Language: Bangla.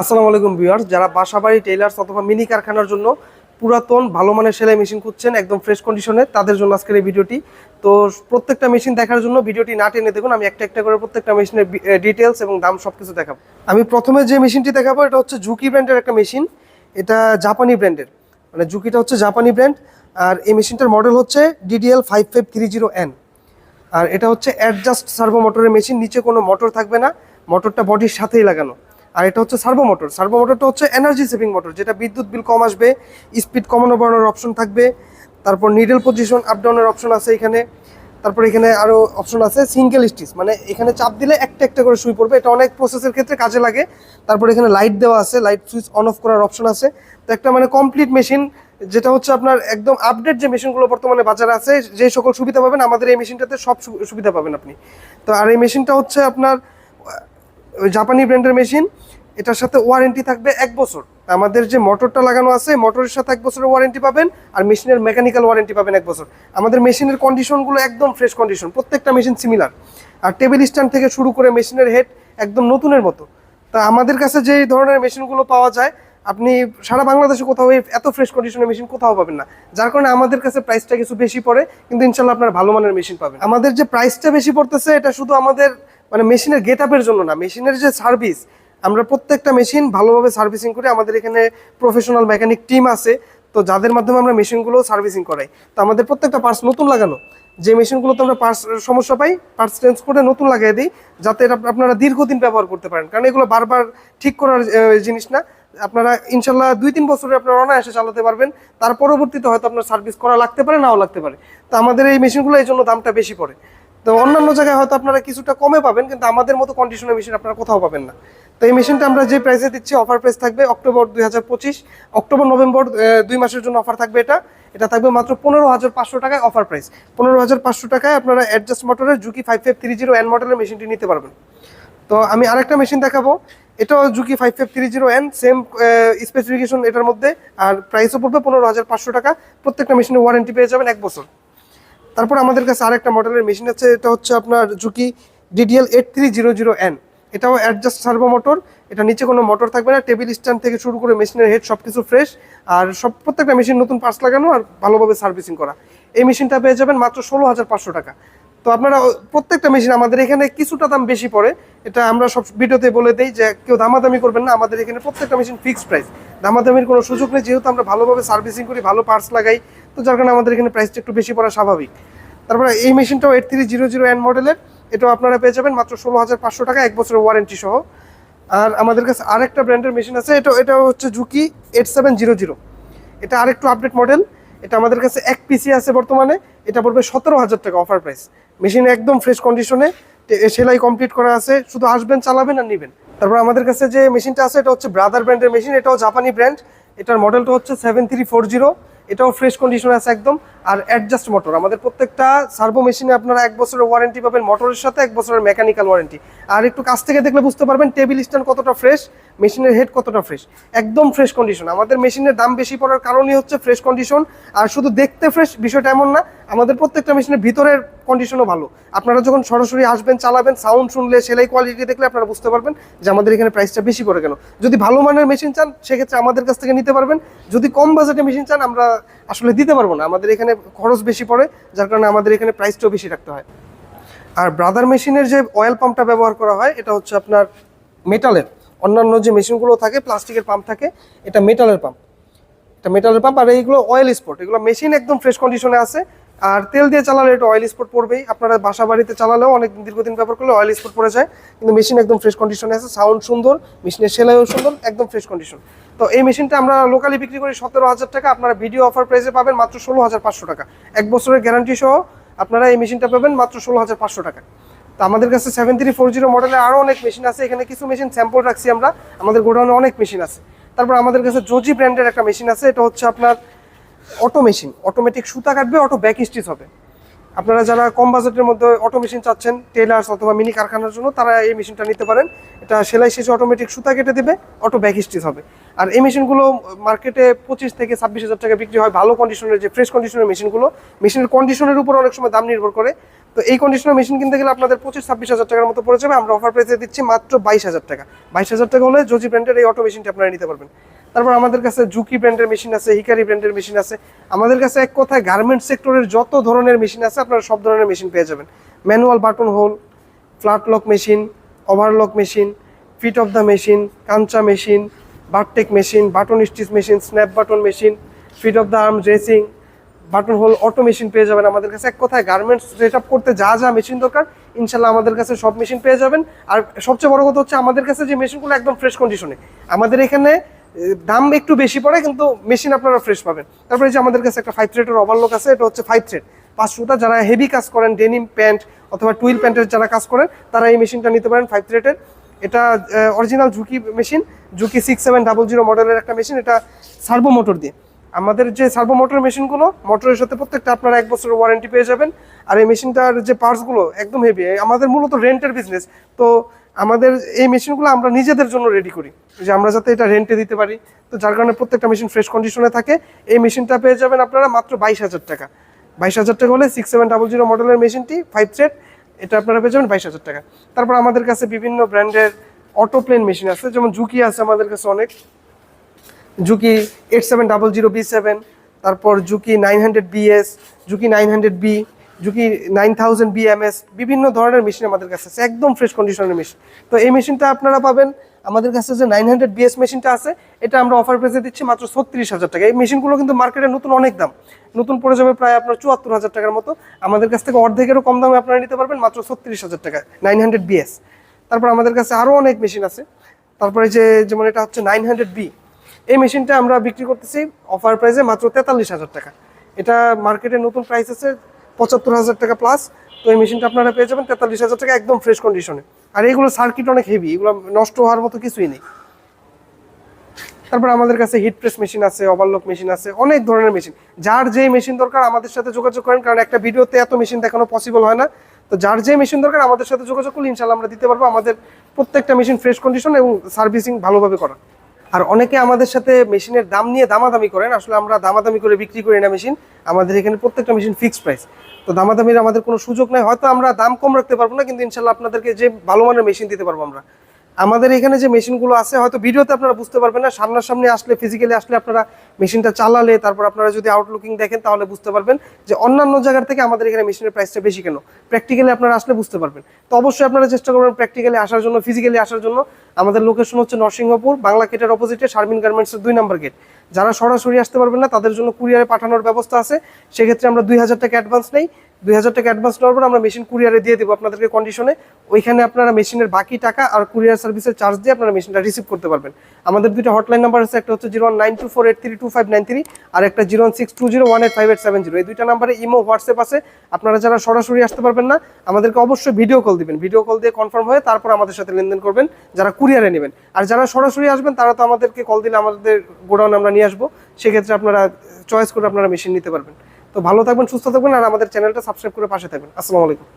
আসসালামু আলাইকুম ভিউয়ার্স, যারা বাসাবাড়ি, টেইলার্স অথবা মিনি কারখানার জন্য পুরাতন, ভালো মানের সেলাই মেশিন খুঁজছেন, একদম ফ্রেশ কন্ডিশনে তাদের জন্য আজকের এই ভিডিওটি। তো প্রত্যেকটা মেশিন দেখার জন্য ভিডিওটি না টেনে দেখুন, আমি একটা একটা করে প্রত্যেকটা মেশিনের ডিটেলস এবং দাম সব কিছু দেখাবো। আমি প্রথমে যে মেশিনটি দেখাবো, এটা হচ্ছে জুকি ব্র্যান্ডের একটা মেশিন এটা জাপানি ব্র্যান্ডের মানে জুকিটা হচ্ছে জাপানি ব্র্যান্ড আর এই মেশিনটার মডেল হচ্ছে DDL five five three zero N আর এটা হচ্ছে অ্যাডজাস্ট সার্ভো মোটরের মেশিন নিচে কোনো মোটর থাকবে না মোটরটা বডির সাথেই লাগানো। আর এটা হচ্ছে সার্ভো মোটর সার্ভো মোটরটা হচ্ছে এনার্জি সেভিং মোটর যেটা বিদ্যুৎ বিল কম আসবে স্পিড কমানো বাড়ানোর অপশন থাকবে, তারপর নিডল পজিশন আপ ডাউনের অপশন আছে এখানে, তারপর এখানে আরও অপশন আছে সিঙ্গেল স্টিচ মানে এখানে চাপ দিলে একটা একটা করে সুই পড়বে, এটা অনেক প্রসেসের ক্ষেত্রে কাজে লাগে। তারপর এখানে লাইট দেওয়া আছে লাইট সুইচ অন অফ করার অপশন আছে। তো একটা মানে কমপ্লিট মেশিন যেটা হচ্ছে আপনার একদম আপডেট যে মেশিনগুলো বর্তমানে বাজারে আছে, যে সকল সুবিধা পাবেন, আমাদের এই মেশিনটাতে সব সুবিধা পাবেন আপনি। তো আর এই মেশিনটা হচ্ছে আপনার জাপানি ব্র্যান্ডের মেশিন এটার সাথে ওয়ারেন্টি থাকবে এক বছর। আমাদের যে মোটরটা লাগানো আছে মোটরের সাথে এক বছরের ওয়ারেন্টি পাবেন আর মেশিনের মেকানিক্যাল ওয়ারেন্টি পাবেন এক বছর। আমাদের মেশিনের কন্ডিশনগুলো একদম ফ্রেশ কন্ডিশন প্রত্যেকটা মেশিন সিমিলার আর টেবিল স্ট্যান্ড থেকে শুরু করে মেশিনের হেড একদম নতুনের মতো। তা আমাদের কাছে যে ধরনের মেশিনগুলো পাওয়া যায়, আপনি সারা বাংলাদেশে কোথাও এত ফ্রেশ কন্ডিশনের মেশিন কোথাও পাবেন না। যার কারণে আমাদের কাছে প্রাইসটা কিছু বেশি পড়ে, কিন্তু ইনশাল্লাহ আপনার ভালো মানের মেশিন পাবেন। আমাদের যে প্রাইসটা বেশি পড়তেছে, এটা শুধু আমাদের মানে মেশিনের গেট আপের জন্য না, মেশিনের যে সার্ভিস, আমরা প্রত্যেকটা মেশিন ভালোভাবে সার্ভিসিং করি আমাদের এখানে প্রফেশনাল মেকানিক টিম আছে, তো যাদের মাধ্যমে আমরা মেশিনগুলো সার্ভিসিং করাই। তো আমাদের প্রত্যেকটা পার্টস নতুন লাগানো, যে মেশিনগুলোতে আমরা পার্টস সমস্যা পাই, পার্টস চেঞ্জ করে নতুন লাগিয়ে দিই, যাতে আপনারা দীর্ঘদিন ব্যবহার করতে পারেন। কারণ এগুলো বারবার ঠিক করার জিনিস না। আপনারা ইনশাল্লাহ দুই তিন বছরে আপনারা অনায়াসে চালাতে পারবেন, তার পরবর্তীতে হয়তো আপনার সার্ভিস করা লাগতে পারে, নাও লাগতে পারে। তো আমাদের এই মেশিনগুলো এই জন্য দামটা বেশি পড়ে। তো অন্যান্য জায়গায় হয়তো আপনারা কিছুটা কমে পাবেন, কিন্তু আমাদের মতো কন্ডিশনের মেশিন আপনারা কোথাও পাবেন না। তো এই মেশিনটা আমরা যে প্রাইসে দিচ্ছি অফার প্রাইস থাকবে অক্টোবর দুই হাজার পঁচিশ। অক্টোবর নভেম্বর দুই মাসের জন্য অফার থাকবে এটা। এটা থাকবে মাত্র পনেরো হাজার পাঁচশো টাকায় অফার প্রাইস পনেরো হাজার পাঁচশো টাকায় আপনারা অ্যাডজাস্ট মোটরের Juki five five three zero N মডেলের মেশিনটি নিতে পারবেন। তো আমি আরেকটা মেশিন দেখাবো। এটাও Juki five five three zero N same specification এটার মধ্যে। আর প্রাইসও পড়বে পনেরো হাজার পাঁচশো টাকা। প্রত্যেকটা মেশিনের ওয়ারেন্টি পেয়ে যাবেন এক বছর। তারপর আমাদের কাছে আর একটা মডেলের মেশিন আছে, এটা হচ্ছে আপনার Juki DDL eight three zero zero N এটাও অ্যাডজাস্ট সার্ভো মোটর এটা নিচে কোনো মোটর থাকবে না টেবিল স্ট্যান্ড থেকে শুরু করে মেশিনের হেড সব কিছু ফ্রেশ আর সব প্রত্যেকটা মেশিন নতুন পার্টস লাগানো আর ভালোভাবে সার্ভিসিং করা। এই মেশিনটা পেয়ে যাবেন মাত্র ষোলো হাজার পাঁচশো টাকা। তো আপনারা প্রত্যেকটা মেশিন আমাদের এখানে কিছুটা দাম বেশি পড়ে। এটা আমরা সব ভিডিওতে বলে দিই যে কেউ দামাদামি করবেন না, আমাদের এখানে প্রত্যেকটা মেশিন ফিক্সড প্রাইস দামাদামির কোনো সুযোগ নেই, যেহেতু আমরা ভালোভাবে সার্ভিসিং করি, ভালো পার্টস লাগাই, তো যার কারণে আমাদের এখানে প্রাইসটা একটু বেশি পড়া স্বাভাবিক। তারপরে এই মেশিনটাও eight three zero zero N মডেলের এটাও আপনারা পেয়ে যাবেন মাত্র ষোলো হাজার পাঁচশো টাকা, এক বছরের ওয়ারেন্টি সহ। আর আমাদের কাছে আরেকটা ব্র্যান্ডের মেশিন আছে এটা এটা হচ্ছে Juki eight seven zero zero এটা আরেকটু আপডেট মডেল এটা আমাদের কাছে এক পিসি আছে বর্তমানে এটা পড়বে সতেরো হাজার টাকা অফার প্রাইস মেশিন একদম ফ্রেশ কন্ডিশনে সেলাই কমপ্লিট করা আছে, শুধু আসবেন, চালাবেন আর নেবেন। তারপর আমাদের কাছে যে মেশিনটা আছে, এটা হচ্ছে ব্রাদার ব্র্যান্ডের মেশিন এটাও জাপানি ব্র্যান্ড এটার মডেলটা হচ্ছে সেভেন থ্রি ফোর জিরো এটাও ফ্রেশ কন্ডিশনে আছে একদম। আর অ্যাডজাস্ট মোটর আমাদের প্রত্যেকটা সার্ভো মেশিনে আপনারা এক বছরের ওয়ারেন্টি পাবেন মোটরের সাথে এক বছরের মেকানিক্যাল ওয়ারেন্টি আর একটু কাছ থেকে দেখলে বুঝতে পারবেন টেবিল স্ট্যান্ড কতটা ফ্রেশ মেশিনের হেড কতটা ফ্রেশ একদম ফ্রেশ কন্ডিশন আমাদের মেশিনের দাম বেশি পড়ার কারণই হচ্ছে ফ্রেশ কন্ডিশন আর শুধু দেখতে ফ্রেশ বিষয়টা এমন না, আমাদের প্রত্যেকটা মেশিনের ভিতরের কন্ডিশনও ভালো। আপনারা যখন সরাসরি আসবেন, চালাবেন সাউন্ড শুনলে, সেলাই কোয়ালিটি দেখলে আপনারা বুঝতে পারবেন যে আমাদের এখানে প্রাইসটা বেশি পড়ে কেন। যদি ভালো মানের মেশিন চান, সেক্ষেত্রে আমাদের কাছ থেকে নিতে পারবেন। যদি কম বাজেটে মেশিন চান, আমরা আসলে দিতে পারব না। আমাদের এখানে খরচ বেশি পড়ে, যার কারণে আমাদের এখানে প্রাইসটাও বেশি রাখতে হয়। আর ব্রাদার মেশিনের যে অয়েল পাম্পটা ব্যবহার করা হয়, এটা হচ্ছে আপনার মেটালের অন্যান্য যে মেশিনগুলো থাকে প্লাস্টিকের পাম্প থাকে, এটা মেটালের পাম্প এটা মেটালের পাম্প আর এইগুলো অয়েল স্পট এগুলো মেশিন একদম ফ্রেশ কন্ডিশনে আছে। আর তেল দিয়ে চালালে এটা অয়েল স্পট পড়বেই। আপনারা বাসা বাড়িতে চালালেও অনেক দীর্ঘদিন ব্যবহার করলে অয়েল স্পট পড়ে যায়। কিন্তু মেশিন একদম ফ্রেশ কন্ডিশনে আছে সাউন্ড সুন্দর মেশিনের সেলাইও সুন্দর, একদম ফ্রেশ কন্ডিশন তো এই মেশিনটা আমরা লোকালি বিক্রি করি সতেরো হাজার টাকা। আপনারা ভিডিও অফার প্রাইসে পাবেন মাত্র ষোলো হাজার পাঁচশো টাকা। এক বছরের গ্যারান্টি সহ আপনারা এই মেশিনটা পাবেন মাত্র ষোলো হাজার পাঁচশো টাকা। তো আমাদের কাছে সেভেন থ্রি ফোর জিরো মডেলের আরও অনেক মেশিন আছে। এখানে কিছু মেশিন স্যাম্পল রাখছি আমরা। আমাদের গোডাউনে অনেক মেশিন আছে। তারপর আমাদের কাছে জোজি ব্র্যান্ডের একটা মেশিন আছে। এটা হচ্ছে আপনার অটো মেশিন অটোমেটিক সুতা কাটবে, অটো ব্যাক স্টিচ হবে। আপনারা যারা কম বাজেটের মধ্যে অটো মেশিন চাচ্ছেন টেলার্স অথবা মিনি কারখানার জন্য, তারা এই মেশিনটা নিতে পারেন। এটা সেলাই শেষে অটোমেটিক সুতা কেটে দেবে, অটো ব্যাক স্টিচ হবে। আর এই মেশিনগুলো মার্কেটে পঁচিশ থেকে ছাব্বিশ হাজার টাকা বিক্রি হয় ভালো কন্ডিশনের যে ফ্রেশ কন্ডিশনের মেশিনগুলো। মেশিনের কন্ডিশনের উপর অনেক সময় দাম নির্ভর করে। তো এই কন্ডিশনের মেশিন কিনতে গেলে আপনাদের পঁচিশ ছাব্বিশ হাজার টাকার মতো পড়ে যাবে। আমরা অফার প্রাইসে দিচ্ছি মাত্র বাইশ হাজার টাকা। বাইশ হাজার টাকা হলে জোজি ব্র্যান্ডের এই অটো মেশিনটি আপনারা নিতে পারবেন। তারপর আমাদের কাছে জুকি ব্র্যান্ডের মেশিন আছে, হিকারি ব্র্যান্ডের মেশিন আছে। আমাদের কাছে এক কথায় গার্মেন্ট সেক্টরের যত ধরনের মেশিন আছে, আপনারা সব ধরনের মেশিন পেয়ে যাবেন। Manual button hole flat lock machine overlock machine feed of the machine Kancha machine bartack machine button stitch machine snap button machine feed of the arm dressing button hole auto machine পেয়ে যাবেন। আমাদের কাছে এক কথায় গার্মেন্টস সেট আপ করতে যা যা মেশিন দরকার, ইনশাল্লাহ আমাদের কাছে সব মেশিন পেয়ে যাবেন। আর সবচেয়ে বড় কথা হচ্ছে, আমাদের কাছে যে মেশিনগুলো একদম ফ্রেশ কন্ডিশনে আমাদের এখানে দাম একটু বেশি পড়ে, কিন্তু মেশিন আপনারা ফ্রেশ পাবেন। তারপরে যে আমাদের কাছে একটা ফাইভ থ্রেডের ওভারলক আছে, এটা হচ্ছে ফাইভ থ্রেড পাঁচশোটা যারা হেভি কাজ করেন ডেনিম প্যান্ট অথবা টুইল প্যান্টের যারা কাজ করেন, তারা এই মেশিনটা নিতে পারেন ফাইভ থ্রেডের এটা অরিজিনাল ঝুঁকি মেশিন ঝুঁকি সিক্স সেভেন ডাবল জিরো মডেলের একটা মেশিন এটা সার্ভো মোটর দিয়ে। আমাদের যে সার্ভো মোটর মেশিনগুলো মোটরের সাথে প্রত্যেকটা আপনারা এক বছরের ওয়ারেন্টি পেয়ে যাবেন। আর এই মেশিনটার যে পার্টসগুলো একদম হেভি আমাদের মূলত রেন্টের বিজনেস তো আমাদের এই মেশিনগুলো আমরা নিজেদের জন্য রেডি করি। যে আমরা যাতে এটা রেন্টে দিতে পারি, তো যার কারণে প্রত্যেকটা মেশিন ফ্রেশ কন্ডিশনে থাকে। এই মেশিনটা পেয়ে যাবেন আপনারা মাত্র বাইশ হাজার টাকা। বাইশ হাজার টাকা হলে সিক্স সেভেন ডাবল জিরো মডেলের মেশিনটি ফাইভ থ্রেড এটা আপনারা পেয়ে যাবেন বাইশ হাজার টাকা। তারপর আমাদের কাছে বিভিন্ন ব্র্যান্ডের অটো প্লেন মেশিন আছে, যেমন জুকি আছে আমাদের কাছে অনেক। Juki eight seven double zero B seven তারপর Juki nine hundred BS Juki nine hundred B Juki nine thousand BMS বিভিন্ন ধরনের মেশিন আমাদের কাছে আছে, একদম ফ্রেশ কন্ডিশনের মেশিন তো এই মেশিনটা আপনারা পাবেন, আমাদের কাছে যে নাইন হান্ড্রেড বিএস মেশিনটা আছে, এটা আমরা অফার প্রাইসে দিচ্ছি মাত্র ছত্রিশ হাজার টাকা। এই মেশিনগুলো কিন্তু মার্কেটে নতুন অনেক দাম। নতুন পড়ে যাবে প্রায় আপনার চুয়াত্তর হাজার টাকার মতো। আমাদের কাছ থেকে অর্ধেকেরও কম দামে আপনারা নিতে পারবেন, মাত্র ছত্রিশ হাজার টাকা নাইন হান্ড্রেড বিএস তারপর আমাদের কাছে আরও অনেক মেশিন আছে। তারপরে যে, যেমন এটা হচ্ছে নাইন হান্ড্রেড বি এই মেশিনটা আমরা বিক্রি করতেছি অফার প্রাইসে মাত্র তেতাল্লিশ হাজার টাকা। এটা মার্কেটে নতুন প্রাইস আছে পঁচাত্তর হাজার টাকা প্লাস তো এই মেশিনটা আপনারা পেয়ে যাবেন তেতাল্লিশ হাজার টাকা একদম ফ্রেশ কন্ডিশনে আর এইগুলো সার্কিট অনেক হেভি এগুলো নষ্ট হওয়ার মতো কিছুই নেই। তারপর আমাদের কাছে হিট প্রেস মেশিন আছে ওভারলক মেশিন আছে, অনেক ধরনের মেশিন যার যে মেশিন দরকার আমাদের সাথে যোগাযোগ করেন, কারণ একটা ভিডিওতে এত মেশিন দেখানো পসিবল হয় না। তো যার যে মেশিন দরকার আমাদের সাথে যোগাযোগ করলে ইনশাল্লাহ আমরা দিতে পারব আমাদের প্রত্যেকটা মেশিন ফ্রেশ কন্ডিশন এবং সার্ভিসিং ভালোভাবে করা। আর অনেকে আমাদের সাথে মেশিনের দাম নিয়ে দামাদামি করেন। আসলে আমরা দামাদামি করে বিক্রি করি না মেশিন। আমাদের এখানে প্রত্যেকটা মেশিন ফিক্সড প্রাইস তো দামাদামির আমাদের কোনো সুযোগ নাই। হয়তো আমরা দাম কম রাখতে পারব না, কিন্তু ইনশাল্লাহ আপনাদেরকে যে ভালো মানের মেশিন দিতে পারব আমরা। আমাদের এখানে যে মেশিনগুলো আছে, হয়তো ভিডিওতে আপনারা বুঝতে পারবেন না, সামনাসামনি আসলে ফিজিক্যালি আসলে আপনারা মেশিনটা চালালে, তারপর আপনারা যদি আউটলুকিং দেখেন, তাহলে বুঝতে পারবেন যে অন্যান্য জায়গার থেকে আমাদের এখানে মেশিনের প্রাইসটা বেশি কেন? প্র্যাকটিক্যালি আপনারা আসলে বুঝতে পারবেন। তো অবশ্যই আপনারা চেষ্টা করবেন প্র্যাকটিক্যালি আসার জন্য ফিজিক্যালি আসার জন্য। আমাদের লোকেশন হচ্ছে নরসিংহপুর, বাংলা গেটের অপোজিটে শারমিন গার্মেন্টসের দুই নম্বর গেট যারা সরাসরি আসতে পারবেন না, তাদের জন্য কুরিয়ারে পাঠানোর ব্যবস্থা আছে। সেক্ষেত্রে আমরা দুই হাজার টাকা অ্যাডভান্স নেই। দুই হাজার টাকা অ্যাডভান্স নেওয়ার পর আমরা মেশিন কুরিয়ারে দিয়ে দেবো আপনাদেরকে কন্ডিশনে ওইখানে আপনারা মেশিনের বাকি টাকা আর কুরিয়ার সার্ভিসের চার্জ দিয়ে আপনারা মেশিনটা রিসিভ করতে পারবেন। আমাদের দুইটা হটলাইন নাম্বার আছে, একটা হচ্ছে zero nine two four eight three two five nine three আর একটা zero six two zero one eight five eight seven zero এই দুইটা নাম্বারে ইমো হোয়াটসঅ্যাপ আছে। আপনারা যারা সরাসরি আসতে পারবেন না, আমাদেরকে অবশ্যই ভিডিও কল দিবেন। ভিডিও কল দিয়ে কনফার্ম হয়ে তারপর আমাদের সাথে লেনদেন করবেন, যারা কুরিয়ারে নেবেন। আর যারা সরাসরি আসবেন, তারা তো আমাদেরকে কল দিলে আমাদের গোডাউন আমরা নিয়ে আসব। সেক্ষেত্রে আপনারা চয়েস করে আপনারা মেশিন নিতে পারবেন। তো ভালো থাকবেন সুস্থ থাকবেন আর আমাদের চ্যানেলটা সাবস্ক্রাইব করে পাশে থাকবেন। আসসালামু আলাইকুম।